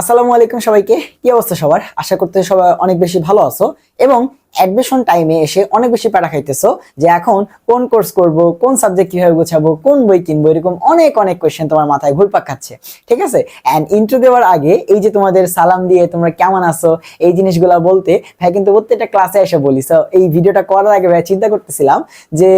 আসসালামু আলাইকুম সবাইকে। কি অবস্থা সবার? আশা করতে সবাই অনেক বেশি ভালো আছো। এবং অ্যাডমিশন টাইমে এসে অনেক বেশি প্যারা খাইতেছো যে এখন কোন কোর্স করব কোন সাবজেক্ট কীভাবে গোছাবো কোন বই কিনবো এরকম অনেক অনেক কোয়েশ্চেন তোমার মাথায় ঘুরপাক খাচ্ছে ঠিক আছে? অ্যান্ড ইন্ট্রো দেওয়ার আগে এই যে তোমাদের সালাম দিয়ে তোমরা কেমন আছো এই জিনিসগুলো বলতে ভাই কিন্তু প্রত্যেকটা ক্লাসে এসে বলি। So, এই ভিডিওটা করার আগে ভাই চিন্তা করতেছিলাম যে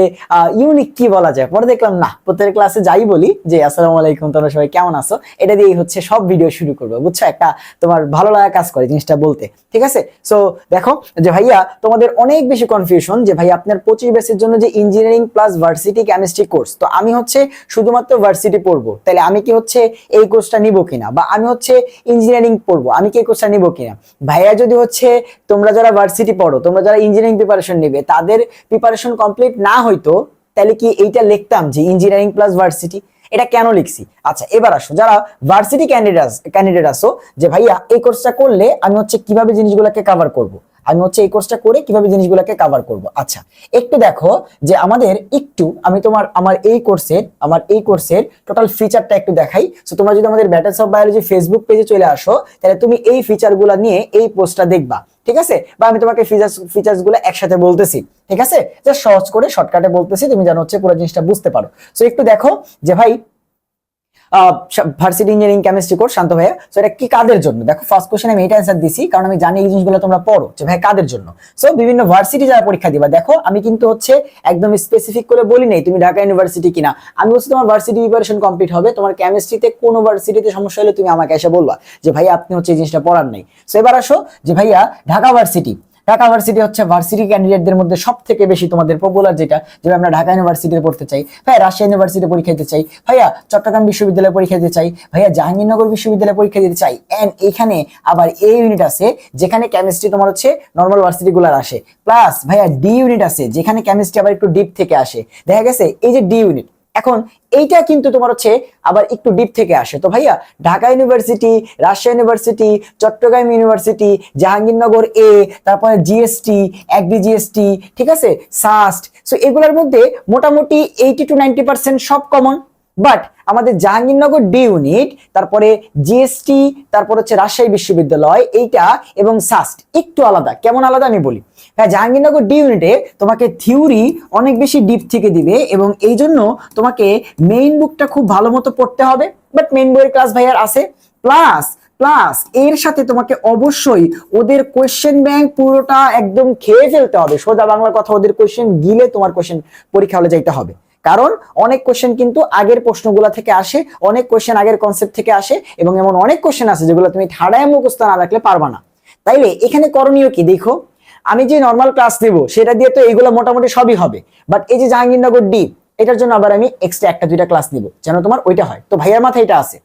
ইউনিক কি বলা যায়? পরে দেখলাম না প্রত্যেক ক্লাসে যাই বলি যে আসসালামু আলাইকুম তোমরা সবাই কেমন আছো? এটা দিয়েই হচ্ছে সব ভিডিও শুরু করব। বুঝছ? একটা তোমার ভালো লাগা কাজ করে জিনিসটা বলতে ঠিক আছে? সো দেখো যে ভাইয়া তোমাদের অনেক বেশি কনফিউশন যে ভাই আপনার পঁচিশ বেসের জন্য যে engineering plus varsity chemistry course তো আমি হচ্ছে শুধুমাত্র ভার্সিটি পড়ব। তাহলে আমি কি হচ্ছে এই কোর্সটা নিব কিনা? বা আমি হচ্ছে ইঞ্জিনিয়ারিং পড়ব, আমি কি এই কোর্সটা নিব কিনা? ভাইয়া যদি হচ্ছে তোমরা যারা ভার্সিটি পড়ো, তোমরা যারা ইঞ্জিনিয়ারিং প্রিপারেশন নেবে, তাদের প্রিপারেশন কমপ্লিট না হইতো তাহলে কি এইটা লিখতাম যে ইঞ্জিনিয়ারিং প্লাস ভার্সিটি এটা কেন লিখছি? আচ্ছা এবার আসো, যারা ভার্সিটি ক্যান্ডিডেট ক্যান্ডিডেট আসো যে ভাইয়া এই কোর্সটা করলে আমি হচ্ছে কীভাবে জিনিসগুলোকে কভার করব? আমি হচ্ছে এই কোর্সটা করে কীভাবে জিনিসগুলোকে কভার করব। আচ্ছা একটু দেখো যে আমাদের একটু, আমি তোমার, আমার এই কোর্সের আমার এই কোর্সের টোটাল ফিচারটা একটু দেখাই। সো তোমরা যদি আমাদের ব্যাটার্স অফ বায়োলজি ফেসবুক পেজে চলে আসো, তাহলে তুমি এই ফিচারগুলো নিয়ে এই পোস্টটা দেখবা। ঠিক আছে? বা আমি তোমাকে ফিচার্স ফিচার্সগুলো একসাথে বলতেছি। ঠিক আছে? যা সহজ করে শর্টকাটে বলতেছি, তুমি যেন হচ্ছে পুরো জিনিসটা বুঝতে পারো। সো একটু দেখো যে ভাই varsity engineering chemistry course Shanto ভাইয়া। সো এটা কি কাদের জন্য? দেখো ফার্স্ট কোশ্চেন আমি এটা অ্যান্সার দিছি, কারণ আমি জানি এই জিনিসগুলো তোমরা পড়ো, যে ভাই কাদের জন্য? সো বিভিন্ন ভার্সিটি যারা পরীক্ষা দিবা, দেখো, আমি কিন্তু হচ্ছে একদম স্পেসিফিক করে বলি নাই, তুমি ঢাকা ইউনিভার্সিটি কিনা। আমি হচ্ছে তোমার ভার্সিটি প্রিপারেশন কমপ্লিট হবে, তোমার কেমিস্ট্রিতে কোন ভার্সিটিতে সমস্যা হলে তুমি আমাকে এসে বলবা, যে ভাইয়া আপনি হচ্ছে এই জিনিসটা পড়ার নাই। সো এবার আসো, যে ভাইয়া ঢাকা ভার্সিটি ঢাকা ভার্সিটি হচ্ছে ভার্সিটি ক্যান্ডিডেটদের মধ্যে সব থেকে বেশি তোমাদের পপুলার যেটা যেটা আমরা ঢাকা ইউনিভার্সিটিতে পড়তে চাই। ভাইয়া, রাজশাহী ইউনিভার্সিটি পরীক্ষা দিতে চাই। ভাইয়া, চট্টগ্রাম বিশ্ববিদ্যালয়ে পরীক্ষা দিতে চাই। ভাইয়া, জাহাঙ্গীরনগর বিশ্ববিদ্যালয়ে পরীক্ষা দিতে চাই। এন্ড এখানে আবার এ ইউনিট আছে, যেখানে কেমিস্ট্রি তোমার হচ্ছে নর্মাল ভার্সিটি গুলার আসে। প্লাস ভাইয়া ডি ইউনিট আছে, যেখানে কেমিস্ট্রি আবার একটু ডিপ থেকে আসে। দেখা গেছে, এই যে ডি ইউনিট এখন এইটা কিন্তু তোমার হচ্ছে আবার একটু ডিপ থেকে আসে। তো ভাইয়া, Dhaka university Rajshahi university Chattogram university Jahangirnagar A তারপরে জিএসটি অ্যাগ্রি জিএসটি ঠিক আছে? সাস্ট সো এগুলোর মধ্যে মোটামুটি এইটি টু নাইনটি পার্সেন্ট সব কমন বাট আমাদের জাহাঙ্গীরনগর ডি ইউনিট তারপরে জিএসটি তারপর হচ্ছে রাজশাহী বিশ্ববিদ্যালয়, এইটা এবং সাস্ট একটু আলাদা। কেমন আলাদা আমি বলি? হ্যাঁ জাহাঙ্গীরনগর ডি ইউনিটে তোমাকে থিওরি অনেক বেশি ডিপ থেকে দিবে এবং এই জন্য তোমাকে মেইন বুকটা খুব ভালো মতো পড়তে হবে বাট মেইন বইয়ের ক্লাস ভাইয়ার আছে। প্লাস প্লাস এর সাথে তোমাকে অবশ্যই ওদের কোয়েশ্চেন ব্যাংক পুরোটা একদম খেয়ে ফেলতে হবে। সোজা বাংলা কথা ওদের কোয়েশ্চেন গিলে তোমার কোয়েশ্চেন পরীক্ষা হলে যাইতে হবে। কারণ অনেক কোশ্চেন কিন্তু আগের প্রশ্নগুলো থেকে আসে, অনেক কোশ্চেন আগের কনসেপ্ট থেকে আসে এবং এমন অনেক কোশ্চেন আছে যেগুলো তুমি ঠাড়ায় মুখস্থ না রাখলে পারবা না। তাইলে এখানে করণীয় কি? দেখো, আমি যে নর্মাল ক্লাস নেব সেটা দিয়ে তো এইগুলো মোটামুটি সবই হবে। বাট এই যে জাহাঙ্গীরনগর ডি এটার জন্য আবার আমি এক্সট্রা একটা দুইটা ক্লাস নিব, যেন তোমার ওইটা হয়। তো ভাইয়ার মাথায় এটা আছে।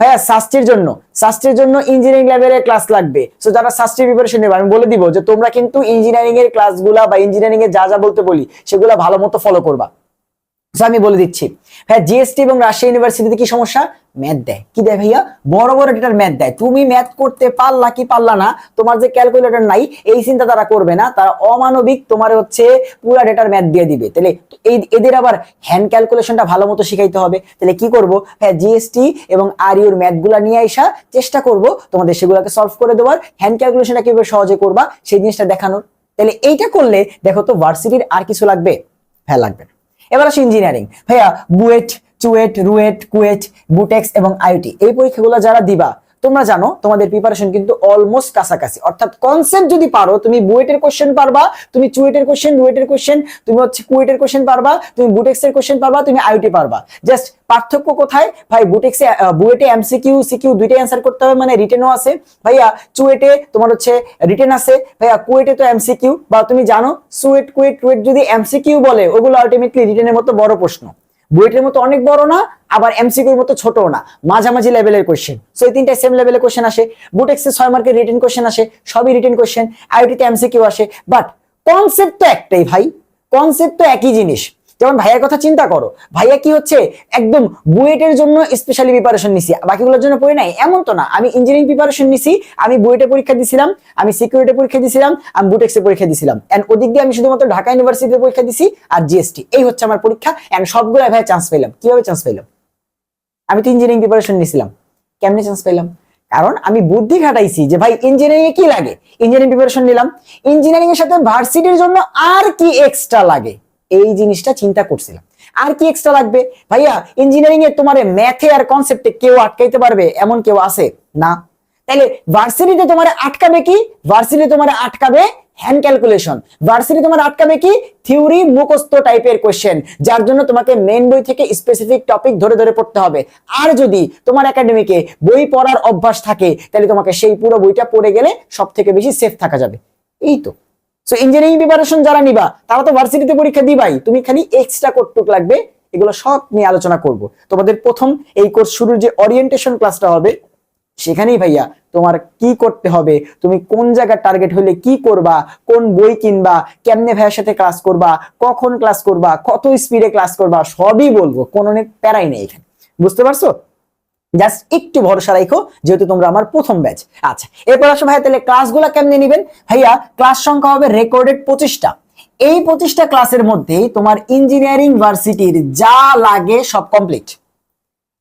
ভাইয়া, শাস্ত্রের জন্য শাস্ত্রের জন্য ইঞ্জিনিয়ারিং লেভেলের ক্লাস লাগবে। সো যারা শাস্ত্রীয় প্রিপারেশন নেবে, আমি বলে দিব যে তোমরা কিন্তু ইঞ্জিনিয়ারিং এর ক্লাসগুলা বা ইঞ্জিনিয়ারিং এর যা যা বলতে বলি, সেগুলা ভালো মতো ফলো করবা। আমি বলে দিচ্ছি। হ্যাঁ জিএসটি এবং রাজশাহী ইউনিভার্সিটিতে কি সমস্যা? ম্যাথ দেয়। কি দেয় ভাইয়া? বড় বড় ডেটার ম্যাথ দেয়। তুমি ম্যাথ করতে পারলা কি পারলা না, তোমার যে ক্যালকুলেটর নাই, এই চিন্তা তারা করবে না। তারা অমানবিক তোমার হচ্ছে পুরা ডেটার ম্যাথ দিয়ে দিবে। তাহলে এই, এদের আবার হ্যান্ড ক্যালকুলেশনটা ভালো মতো শিখাইতে হবে। তাহলে কি করব? হ্যাঁ জিএসটি এবং আর ইউর ম্যাথগুলা নিয়ে আসা চেষ্টা করব তোমাদের সেগুলোকে সলভ করে দেওয়ার। হ্যান্ড ক্যালকুলেশনটা কীভাবে সহজে করবা, সেই জিনিসটা দেখানোর। তাহলে এইটা করলে দেখো তো ভার্সিটির আর কিছু লাগবে? হ্যাঁ লাগবে এবার আসি ইঞ্জিনিয়ারিং ভাইয়া বুয়েট, চুয়েট, রুয়েট, কুয়েট, বুটেক্স এবং আইটি এই পরীক্ষাগুলো যারা দিবা তোমরা জানো, তোমাদের প্রিপারেশন কিন্তু অলমোস্ট কাছাকাছি। অর্থাৎ কনসেপ্ট যদি পারো, তুমি বুয়েটের কোশ্চেন পারবা, তুমি চুয়েটের কোশ্চেন রুয়েটের কোশ্চেন তুমি হচ্ছে কুয়েটের কোশ্চেন পারবা, তুমি বুটেক্সের কোশ্চেন পারবা, তুমি আইটি পারবা। জাস্ট পার্থক্য কোথায়? ভাই, বুটেক্সে বুয়েটে এমসিকিউ সিকিউ দুইটাই অ্যান্সার করতে হবে মানে রিটেনও আছে। ভাইয়া, চুয়েটে তোমার হচ্ছে রিটেন আছে। ভাইয়া, কুয়েটে তো এমসিকিউ বা তুমি জানো, সুয়েট, কুয়েট রুয়েট যদি এমসিকিউ বলে, ওগুলো আলটিমেটলি রিটেনের মতো বড় প্রশ্ন। বুয়েটের মতো অনেক বড় না, আবার এমসিকিউর মতো ছোট না। মাঝামাঝি লেভেলের কোশ্চেন সো এই তিনটা সেম লেভেলের কোশ্চেন আসে। বুটেক্সে ছয় মার্কের রিটেন কোশ্চেন আসে, সবই রিটেন কোশ্চেন আইটিতে এমসিকিউ আসে। বাট কনসেপ্ট তো একটাই ভাই। কনসেপ্ট তো একই জিনিস। যেমন ভাইয়ের কথা চিন্তা করো, ভাইয়া কি হচ্ছে, একদম বুয়েটের জন্য স্পেশালি প্রিপারেশন নিছি, বাকিগুলোর জন্য পড়ি নাই, এমন তো না, আমি ইঞ্জিনিয়ারিং প্রিপারেশন নিছি, আমি বুয়েটে পরীক্ষা দিছিলাম, আমি সিকিউরিটি পরীক্ষা দিছিলাম, আমি বুটেক্সে পরীক্ষা দিছিলাম এন্ড ওদিক দিয়ে আমি শুধুমাত্র ঢাকা ইউনিভার্সিটিতে পরীক্ষা দিছি আর জিএসটি এই হচ্ছে আমার পরীক্ষা এন্ড সবগুলো ভাই চান্স পেলাম, কীভাবে চান্স পেলাম? আমি তো ইঞ্জিনিয়ারিং প্রিপারেশন নিছিলাম, কেমনে চান্স পেলাম? কারণ আমি বুদ্ধি খাটাইছি যে ভাই ইঞ্জিনিয়ারিং এ কি লাগে? ইঞ্জিনিয়ারিং প্রিপারেশন নিলাম ইঞ্জিনিয়ারিং এর সাথে ভার্সিটির জন্য আর কি এক্সট্রা লাগে? এই জিনিসটা চিন্তা করছিলাম। আর কি এক্সট্রা লাগবে? ভাইয়া ইঞ্জিনিয়ারিং এ তোমার ম্যাথে আর কনসেপ্টে কেউ আটকাইতে পারবে? এমন কেউ আছে? না। তাহলে ভার্সিটিতে তোমার আটকাবে কি? ভার্সিটি তোমার আটকাবে হ্যান্ড ক্যালকুলেশন ভার্সিটি তোমার আটকাবে কি? থিওরি মুখস্থ টাইপের কোশ্চেন যার জন্য তোমাকে মেন বই থেকে স্পেসিফিক টপিক ধরে ধরে পড়তে হবে। আর যদি তোমার একাডেমিকে বই পড়ার অভ্যাস থাকে তাহলে তোমাকে সেই পুরো বইটা পড়ে গেলে সব থেকে বেশি সেফ থাকা যাবে। এই তো। সো ইঞ্জিনিয়ারিং প্রিপারেশন যারা নিবা, তারা তো ভার্সিটিতে পরীক্ষা দিবাই। তুমি খালি এক্সট্রা কোর্টটুক লাগবে, এগুলো সব নিয়ে আলোচনা করব। তোমাদের প্রথম এই কোর্স শুরুর যে ওরিয়েন্টেশন ক্লাসটা হবে, সেখানেই ভাইয়া তোমার কি করতে হবে, তুমি কোন জায়গার টার্গেট হলে কি করবা, কোন বই কিনবা, কেমনে ভাইয়ের সাথে ক্লাস করবা, কখন ক্লাস করবা, কত স্পিডে ক্লাস করবা, সবই বলব, কোনো নে- প্যারাই নেই এখানে। বুঝতে পারছ? জাস্ট একটু ভরসা রাখো যেহেতু তোমরা আমার প্রথম ব্যাচ আচ্ছা এরপর আসো ভাইয়া, তাহলে ক্লাসগুলো কেমনে নেবেন? ভাইয়া ক্লাস সংখ্যা হবে রেকর্ডেড পঁচিশটা। এই পঁচিশটা ক্লাসের মধ্যেই তোমার ইঞ্জিনিয়ারিং ভার্সিটির যা লাগে সব কমপ্লিট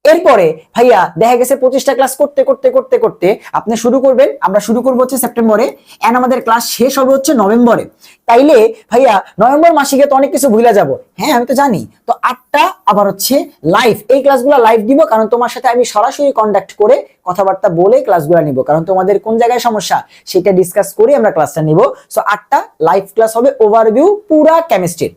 এরপরে, ভাইয়া, দেখা গেছে পঁচিশটা ক্লাস করতে করতে করতে করতে আপনি শুরু করবেন, আমরা শুরু করব হচ্ছে সেপ্টেম্বরে এন্ড আমাদের ক্লাস শেষ হবে হচ্ছে নভেম্বরে। তাইলে, ভাইয়া, নভেম্বর মাসে গিয়ে তো অনেক কিছু ভুলে যাব। হ্যাঁ আমি তো জানি। তো আটটা আবার হচ্ছে লাইভ এই ক্লাসগুলো লাইভ দিব, কারণ তোমার সাথে আমি সরাসরি কন্ট্যাক্ট করে কথাবার্তা বলে ক্লাসগুলো নিব। কারণ তোমাদের কোন জায়গায় সমস্যা, সেটা ডিসকাস করে আমরা ক্লাসটা নিব। সো আটটা লাইভ ক্লাস হবে ওভারভিউ পুরা কেমিস্ট্রির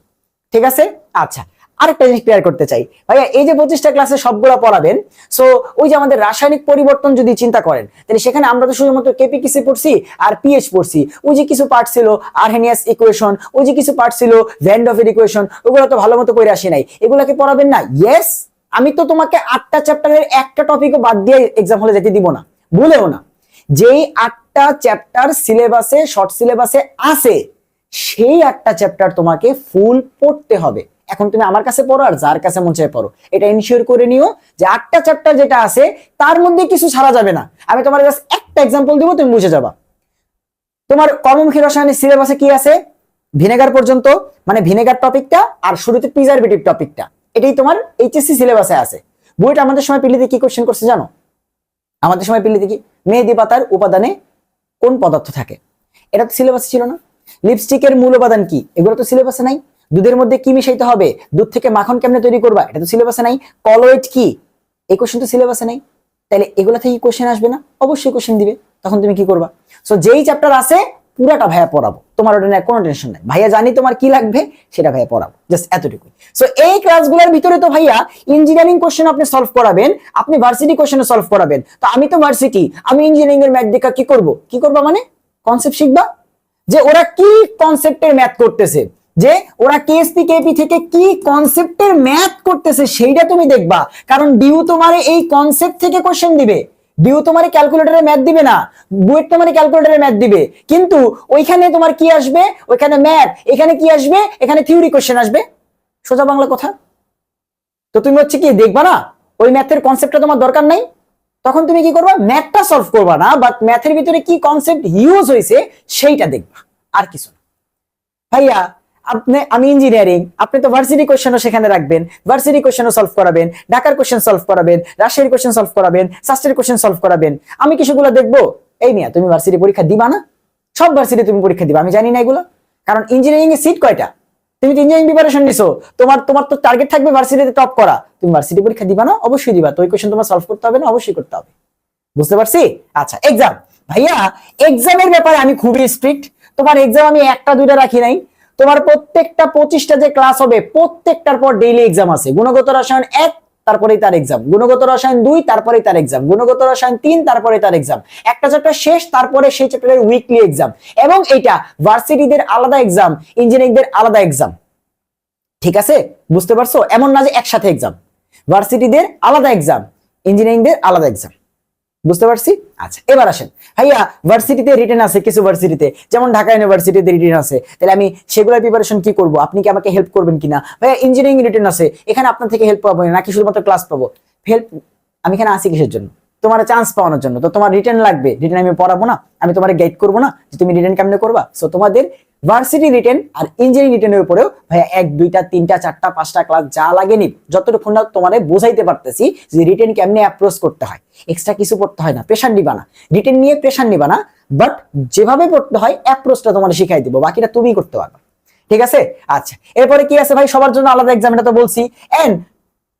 ঠিক আছে? আচ্ছা। আরেকটা জিনিস ক্লিয়ার করতে চাই। ভাইয়া, এই যে পঁচিশটা ক্লাসে সবগুলো পড়াবেন সো ওই যে আমাদের রাসায়নিক পরিবর্তন যদি চিন্তা করেন, তাহলে সেখানে আমরা তো শুধুমাত্র কেপিকিসি পড়ছি আর পিএইচ পড়ছি। ওই যে কিছু পার্ট ছিল আরহেনিয়াস ইকুয়েশন ওই যে কিছু পার্ট ছিল ভ্যান্ড ভ্যান্ডফের ইকুয়েশন ওগুলো তো ভালো মতো করে আসি নাই। এগুলাকে পড়াবেন না? ইয়েস আমি তো তোমাকে আটটা চ্যাপ্টারের একটা টপিকও বাদ দিয়ে এক্সাম হলে যেতে দিব না। ভুলেও না। যেই আটটা চ্যাপ্টার সিলেবাসে শর্ট সিলেবাসে আছে, সেই আটটা চ্যাপ্টার তোমাকে ফুল পড়তে হবে। এখন তুমি আমার কাছে পড়ো আর যার কাছে মন পড়ো। এটা ইনশিওর করে নিও যে আটটা চ্যাপ্টার যেটা আছে, তার মধ্যে কিছু ছাড়া যাবে না। আমি তোমার কাছে একটা এক্সাম্পল দিব, তুমি বুঝে যাবা। তোমার কর্মমুখী রসায়নের সিলেবাসে কি আছে? ভিনেগার পর্যন্ত মানে ভিনেগার টপিকটা আর শুরুতে প্রিজারভেটিভ টপিকটা। এটাই তোমার এইচএসসি সিলেবাসে আছে। বইটা আমাদের সময় পিলিতে কি কোশ্চেন করছে জানো? আমাদের সময় পিলিতে কি? মেহেদি পাতার উপাদানে কোন পদার্থ থাকে? এটা তো সিলেবাসে ছিল না। লিপস্টিকের মূল উপাদান কি? এগুলো তো সিলেবাসে নাই। দুধের মধ্যে কি মিশাইতে হবে? দুধ থেকে মাখন কেমনে তৈরি করবা? এটা তো সিলেবাসে নাই। কলোয়েড কি? এই কোশ্চেন তো সিলেবাসে নাই। তাহলে এগুলা থেকে কোশ্চেন আসবে না? অবশ্যই কোশ্চেন দিবে। তখন তুমি কি করবা? সো যেই চ্যাপ্টার আছে, পুরাটা ভাইয়া পড়াবো। তোমার ওটা নিয়ে কোনো টেনশন নাই। ভাইয়া জানি তোমার কি লাগবে, সেটা ভাইয়া পড়াবো। জাস্ট এতটুকুই। সো এই ক্লাসগুলোর ভিতরে তো ভাইয়া ইঞ্জিনিয়ারিং কোশ্চেন আপনি সলভ করাবেন, আপনি ভার্সিটি কোশ্চেন সলভ করাবেন। তো আমি তো ভার্সিটি আমি ইঞ্জিনিয়ারিং এর ম্যাথ দেখা কি করব? কি করবা মানে? কনসেপ্ট শিখবা? যে ওরা কি কনসেপ্টের ম্যাথ করতেছে? যে ওরা কেএসপি কেপি থেকে কি কনসেপ্টের ম্যাথ করতেছে সেইটা তুমি দেখবা। কারণ ডিউ তোমার এই কনসেপ্ট থেকে কোশ্চেন দিবে। ডিউ তোমার ক্যালকুলেটরে ম্যাথ দিবে না। বুয়েট তোমার ক্যালকুলেটরে ম্যাথ দিবে। কিন্তু ওইখানে তোমার কি আসবে? ওইখানে ম্যাথ এখানে কি আসবে? এখানে থিওরি কোশ্চেন আসবে। সোজা বাংলা কথা। তো তুমি হচ্ছে কি, দেখবা না? ওই ম্যাথের কনসেপ্টটা তোমার দরকার নাই। তখন তুমি কি করবা? ম্যাথটা সলভ করবা না বাট ম্যাথের ভিতরে কি কনসেপ্ট ইউজ হয়েছে সেইটা দেখবা। আর কিছু না। ভাইয়া আপনি, আমি ইঞ্জিনিয়ারিং আপনি তো ভার্সিটি কোশ্চেনও সেখানে রাখবেন। ভার্সিটি কোশ্চেনও সলভ করাবেন ঢাকার কোশ্চেন সলভ করাবেন রাজশাহীর কোশ্চেন সলভ করাবেন শাস্ত্রের কোশ্চেন সলভ করাবেন। আমি কি সেগুলো দেখব? এই নিয়ে তুমি ভার্সিটি পরীক্ষা দিবা না? সব ভার্সিটি তুমি পরীক্ষা দিবা, আমি জানি না এগুলো। কারণ ইঞ্জিনিয়ারিং এর সিট কয়টা? তুমি তো ইঞ্জিনিয়ারিং প্রিপারেশন নিছো। তোমার তোমার তো টার্গেট থাকবে ভার্সিটিতে টপ করা। তুমি ভার্সিটি পরীক্ষা দিবা না? অবশ্যই দিবা। তো ওই কোশ্চেন তোমার সলভ করতে হবে না? অবশ্যই করতে হবে। বুঝতে পারছি? আচ্ছা এক্সাম ভাইয়া এক্সামের ব্যাপারে আমি খুবই স্ট্রিক্ট তোমার এক্সাম আমি একটা, দুইটা রাখি নাই। তোমার প্রত্যেকটা পঁচিশটা যে ক্লাস হবে, প্রত্যেকটার পর ডেইলি এক্সাম আছে। গুণগত রসায়ন এক, তারপরেই তার এক্সাম গুণগত রসায়ন দুই, তারপরেই তার এক্সাম গুণগত রসায়ন তিন তারপরে তার এক্সাম একটা চ্যাপ্টার শেষ, তারপরে সেই চ্যাপ্টারের উইকলি এক্সাম এবং এটা ভার্সিটিদের আলাদা এক্সাম ইঞ্জিনিয়ারিংদের আলাদা এক্সাম ঠিক আছে? বুঝতে পারছ? এমন না যে একসাথে এক্সাম ভার্সিটিদের আলাদা এক্সাম ইঞ্জিনিয়ারিংদের আলাদা এক্সাম বুঝতে পারছি? আচ্ছা এবার আসেন। ভাইয়া ভার্সিটিতে রিটেন আছে, কিছু ভার্সিটিতে যেমন ঢাকা ইউনিভার্সিটিতে রিটেন আছে। তাহলে আমি সেগুলোর প্রিপারেশন কি করব? আপনি কি আমাকে হেল্প করবেন কিনা? ভাইয়া ইঞ্জিনিয়ারিং রিটেন আছে। এখানে আপনার থেকে হেল্প পাবো নাকি শুধুমাত্র ক্লাস পাবো? হেল্প আমি এখানে আসি কিসের জন্য? তোমার চান্স পাওয়ানোর জন্য। তো তোমার রিটার্ন লাগবে। রিটার্ন আমি পড়াবো না, আমি তোমার গাইড করব না যে তুমি রিটার্ন কেমনে করবা? সো তোমাদের ভার্সিটি রিটেন আর ইঞ্জিনিয়ারিং রিটেনের উপরেও ভাইয়া এক, দুইটা, তিনটা, চারটা, পাঁচটা ক্লাস যা লাগেনি যতটুকু না তোমার বোঝাইতে পারতেছি যে রিটেন কেমনে অ্যাপ্রোচ করতে হয়। এক্সট্রা কিছু পড়তে হয় না প্রেশার নিবা না। রিটেন নিয়ে প্রেশার নিবা না বাট যেভাবে পড়তে হয় অ্যাপ্রোচটা তোমার শিখাই দিব, বাকিটা তুমি করতে পারবে। ঠিক আছে? আচ্ছা এরপরে কি আছে ভাই? সবার জন্য আলাদা এক্সাম এটা তো বলছি। এন্ড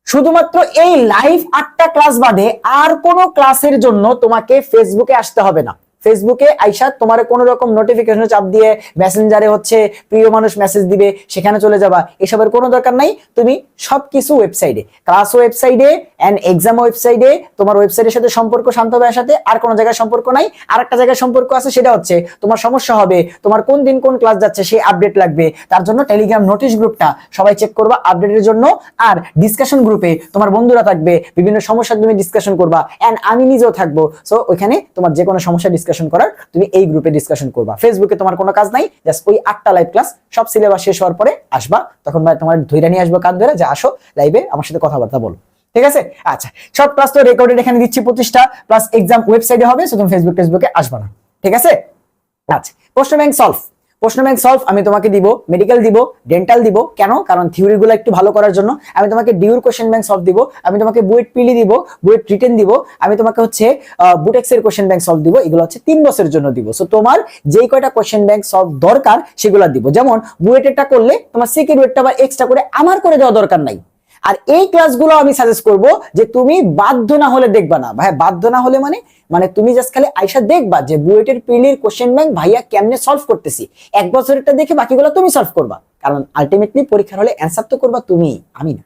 শুধুমাত্র এই লাইভ আটটা ক্লাস বাদে আর কোনো ক্লাসের জন্য তোমাকে ফেসবুকে আসতে হবে না। ফেসবুকে আইসা তোমার কোনো রকম নোটিফিকেশন চাপ দিয়ে মেসেঞ্জারে হচ্ছে প্রিয় মানুষ মেসেজ দিবে, সেখানে চলে যাবা, এসবের কোনো দরকার নাই। তুমি সবকিছু ওয়েবসাইটে ক্লাস ওয়েবসাইটে অ্যান্ড এক্সাম ওয়েবসাইটে তোমার ওয়েবসাইটের সাথে সম্পর্ক, শান্ত ভাইয়ের সাথে আর কোনো জায়গায় সম্পর্ক নাই। আর একটা জায়গায় সম্পর্ক আছে, সেটা হচ্ছে তোমার সমস্যা হবে, তোমার কোন দিন কোন ক্লাস যাচ্ছে, সেই আপডেট লাগবে। তার জন্য টেলিগ্রাম নোটিশ গ্রুপটা সবাই চেক করবা আপডেটের জন্য। আর ডিসকাশন গ্রুপে তোমার বন্ধুরা থাকবে, বিভিন্ন সমস্যা তুমি ডিসকাশন করবা। অ্যান্ড আমি নিজেও থাকব। সো ওইখানে তোমার যে কোনো সমস্যা করার, তুমি এই গ্রুপে ডিসকাশন করবা। ফেসবুকে তোমার কোনো কাজ নাই জাস্ট ওই আটটা লাইভ ক্লাস সব সিলেবাস শেষ হওয়ার পরে আসবা। তখন তোমার ধৈর্য নিয়ে আসব কাজ ধরে, যে আসো লাইভে আমার সাথে কথাবার্তা বলো। ঠিক আছে? আচ্ছা সব ক্লাস তো রেকর্ডেড এখানে দিচ্ছি প্রতিষ্ঠা প্লাস এক্সাম ওয়েবসাইটে হবে সো তুমি ফেসবুক ফেসবুকে আসবা না। ঠিক আছে? আচ্ছা প্রশ্ন ব্যাংক সলভ প্রশ্ন ব্যাংক সলভ আমি তোমাকে দিব মেডিকেল দিব ডেন্টাল দিব। কেন? কারণ থিওরি গুলো একটু ভালো করার জন্য। আমি তোমাকে ডিউর কোশ্চেন ব্যাংক সলভ দিব, আমি তোমাকে বুয়েট পিলি দিব, বুয়েট রিটেন দিব, আমি তোমাকে হচ্ছে বুটেক্স এর কোশ্চেন ব্যাংক সলভ দিব, এগুলো হচ্ছে তিন বছরের জন্য দিব। সো তোমার যেই কয়টা কোশ্চেন ব্যাংক সলভ দরকার, সেগুলো দিব। যেমন বুয়েটেরটা করলে তোমার সিকিউরিটিটা বা এক্সট্রা করে আমার করে দেওয়া দরকার নাই। আর এই ক্লাসগুলো আমি সাজেস্ট করব যে তুমি বাধ্য না হলে দেখবা না। ভাই বাধ্য না হলে মানে মানে তুমি জাস্ট খালি আইসা দেখবা যে বুয়েটের পিলির কোশ্চেন ব্যাংক ভাইয়া কেমনে সলভ করতেছি। এক বছরেরটা দেখে বাকিগুলো তুমি সলভ করবা। কারণ আলটিমেটলি পরীক্ষার হলে অ্যান্সার তো করবা তুমি, আমি না।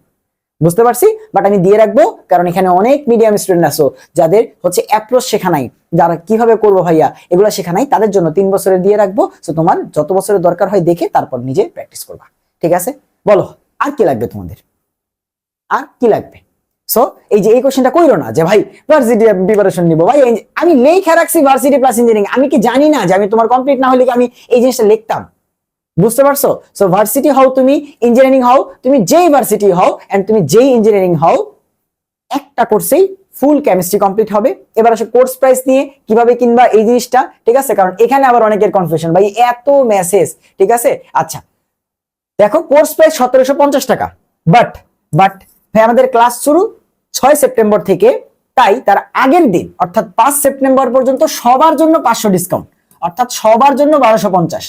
বুঝতে পারছি? বাট আমি দিয়ে রাখব, কারণ এখানে অনেক মিডিয়াম স্টুডেন্ট আছো, যাদের হচ্ছে অ্যাপ্রোচ শেখা নাই। যারা কীভাবে করব ভাইয়া, এগুলো শেখা নাই, তাদের জন্য তিন বছরে দিয়ে রাখব। তো তোমার যত বছরের দরকার হয় দেখে তারপর নিজে প্র্যাকটিস করবা। ঠিক আছে? বলো, আর কি লাগবে তোমাদের? আর কি লাগবে? সো এই যে এই কোশ্চেনটা কইরো না যে, ভাই ভার্সিটি প্রিপারেশন নিবো। ভাই আমি লেখা রাখছি ভার্সিটি প্লাস ইঞ্জিনিয়ারিং আমি কি জানি না যে, আমি তোমার কমপ্লিট না হলে কি আমি এই জিনিসটা লিখতাম? বুঝতে পারছ? সো ভার্সিটি হও তুমি ইঞ্জিনিয়ারিং হও, তুমি যেই ভার্সিটি হও এন্ড তুমি যেই ইঞ্জিনিয়ারিং হও, একটা কোর্সেই ফুল কেমিস্ট্রি কমপ্লিট হবে। এবার আসে কোর্স প্রাইস নিয়ে কীভাবে কিনবা এই জিনিসটা, ঠিক আছে? কারণ এখানে আবার অনেকের কনফিউশন ভাই, এত মেসেজ ঠিক আছে? আচ্ছা দেখো কোর্স প্রাইস সতেরোশো পঞ্চাশ টাকা বাট বাট ভাই, আমাদের ক্লাস শুরু ছয় সেপ্টেম্বর থেকে। তাই তার আগের দিন, অর্থাৎ পাঁচ সেপ্টেম্বর পর্যন্ত সবার জন্য পাঁচশো ডিসকাউন্ট অর্থাৎ সবার জন্য বারোশো পঞ্চাশ।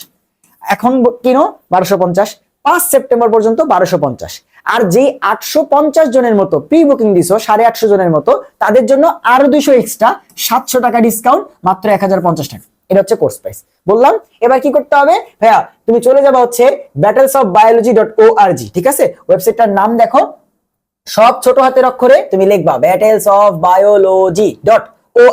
এখন কিনো, বারোশো পঞ্চাশ, পাঁচ সেপ্টেম্বর পর্যন্ত বারোশো পঞ্চাশ। আর যেই আটশো পঞ্চাশ জনের মতো প্রি বুকিং দিছো, সাড়ে আটশো জনের মতো, তাদের জন্য আরও দুইশো এক্সট্রা সাতশো টাকা ডিসকাউন্ট মাত্র এক হাজার পঞ্চাশ টাকা। এটা হচ্ছে কোর্স প্রাইস বললাম, এবার কি করতে হবে? ভাইয়া, তুমি চলে যাবা হচ্ছে battles of biology dot o ঠিক আছে? ওয়েবসাইটটার নাম দেখো। সব ছোট হাতের অক্ষরে তুমি লিখবা battles of biology dot o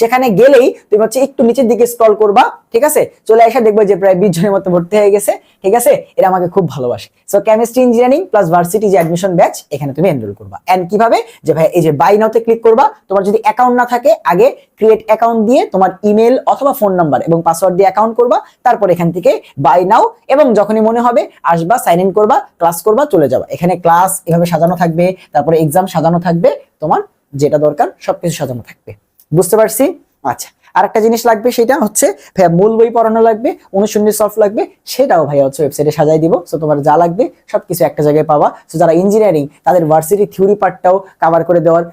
সেখানে গেলেই তুমি হচ্ছে একটু নিচের দিকে স্ক্রল করবা, ঠিক আছে? চলে এসে দেখবে যে প্রায় বিশ জনের মতো ভর্তি হয়ে গেছে, ঠিক আছে? এরা আমাকে খুব ভালোবাসে। So chemistry engineering plus varsity যে অ্যাডমিশন ব্যাচ এখানে তুমি এনরোল করবা। এন্ড কীভাবে? যে ভাই, এই যে বাই নাওতে ক্লিক করবা, তোমার যদি অ্যাকাউন্ট না থাকে, আগে ক্রিয়েট অ্যাকাউন্ট দিয়ে তোমার ইমেল অথবা ফোন নাম্বার এবং পাসওয়ার্ড দিয়ে অ্যাকাউন্ট করবা, তারপর এখান থেকে বাই নাও এবং যখনই মনে হবে, আসবা সাইন ইন করবা ক্লাস করবা, চলে যাবা। এখানে ক্লাস এভাবে সাজানো থাকবে, তারপরে এক্সাম সাজানো থাকবে, তোমার যেটা দরকার সবকিছু সাজানো থাকবে। বুঝতে পারছি? আচ্ছা আর একটা জিনিস লাগবে সেটা হচ্ছে, ভাইয়া মূল বই পড়ানো লাগবে অনুশূন্য সফট লাগবে, সেটাও ভাইয়া হচ্ছে ওয়েবসাইটে সাজাই দিব। সো তোমার যা লাগবে, সবকিছু একটা জায়গায় পাওয়া সো যারা ইঞ্জিনিয়ারিং তাদের ভার্সিটি থিওরি পার্টটাও কভার করে দেওয়ার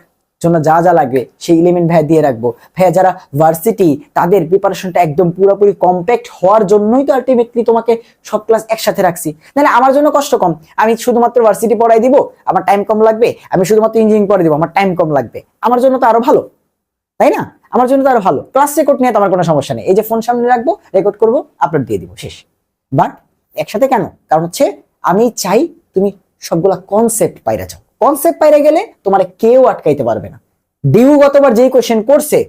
জন্য যা যা লাগবে, সেই এলিমেন্ট ভাইয়া দিয়ে রাখব। ভাইয়া, যারা ভার্সিটি তাদের প্রিপারেশনটা একদম পুরোপুরি কম্প্যাক্ট হওয়ার জন্যই তো আলটিমেটলি তোমাকে সব ক্লাস একসাথে রাখছি। নাহলে আমার জন্য কষ্ট কম। আমি শুধুমাত্র ভার্সিটি পড়াই দিব, আমার টাইম কম লাগবে, আমি শুধুমাত্র ইঞ্জিনিয়ারিং পড়াই দিব, আমার টাইম কম লাগবে। আমার জন্য তো আরও ভালো। তাই না? আমার জন্য তো আরও ভালো। ক্লাস রেকর্ড নিয়ে তো আমার কোনো সমস্যা নেই। এই যে ফোন সামনে রাখব রেকর্ড করব আপলোড দিয়ে দিব, শেষ। বাট একসাথে কেন? কারণ হচ্ছে আমি চাই তুমি সবগুলা কনসেপ্ট পাইরা যাও। কনসেপ্ট পাইরা গেলে তোমার কেউ আটকাইতে পারবে না। ডিউ গতবার যেই কোশ্চেন করছে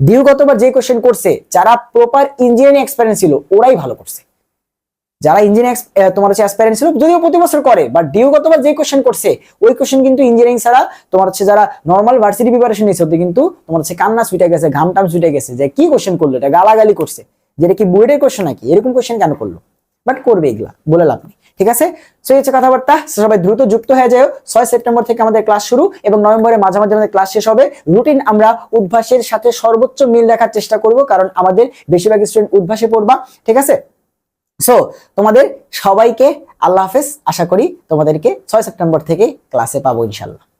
ডিউ গতবার যেই কোশ্চেন করছে, যারা প্রপার ইঞ্জিনিয়ারিং এক্সপেরিয়েন্স ছিল, ওরাই ভালো করছে। যারা ইঞ্জিনিয়ারিং তোমার হচ্ছে অ্যাসপারেন্ট ছিল, যদিও প্রতি বছর করে বাট ডিউ গতবার যে কোশ্চেন করছে, ওই কোশ্চেন কিন্তু ইঞ্জিনিয়ারিং ছাড়া তোমার হচ্ছে যারা নর্মাল ভার্সিটি প্রিপারেশন নিচ্ছে ওদের কিন্তু তোমার হচ্ছে কান্না ছুটে গেছে ঘাম টাম ছুটে গেছে, যে কি কোশ্চেন করল, এটা গালাগালি করছে। যেটা কি বুয়েটের কোশ্চেন নাকি? এরকম কোশ্চেন কেন করল? বাট করবে এগুলা, বলে লাভ নেই, ঠিক আছে? সো এই হচ্ছে কথাবার্তা সবাই দ্রুত যুক্ত হয়ে যায় ছয় সেপ্টেম্বর থেকে আমাদের ক্লাস শুরু, এবং নভেম্বরের মাঝামাঝি আমাদের ক্লাস শেষ হবে। রুটিন আমরা উদ্ভাসের সাথে সর্বোচ্চ মিল রাখার চেষ্টা করব, কারণ আমাদের বেশিরভাগ স্টুডেন্ট উদ্ভাসে পড়বা, ঠিক আছে? সো তোমাদের সবাইকে আল্লাহ হাফেজ। আশা করি তোমাদেরকে ছয় সেপ্টেম্বর থেকে ক্লাসে পাবো ইনশাল্লাহ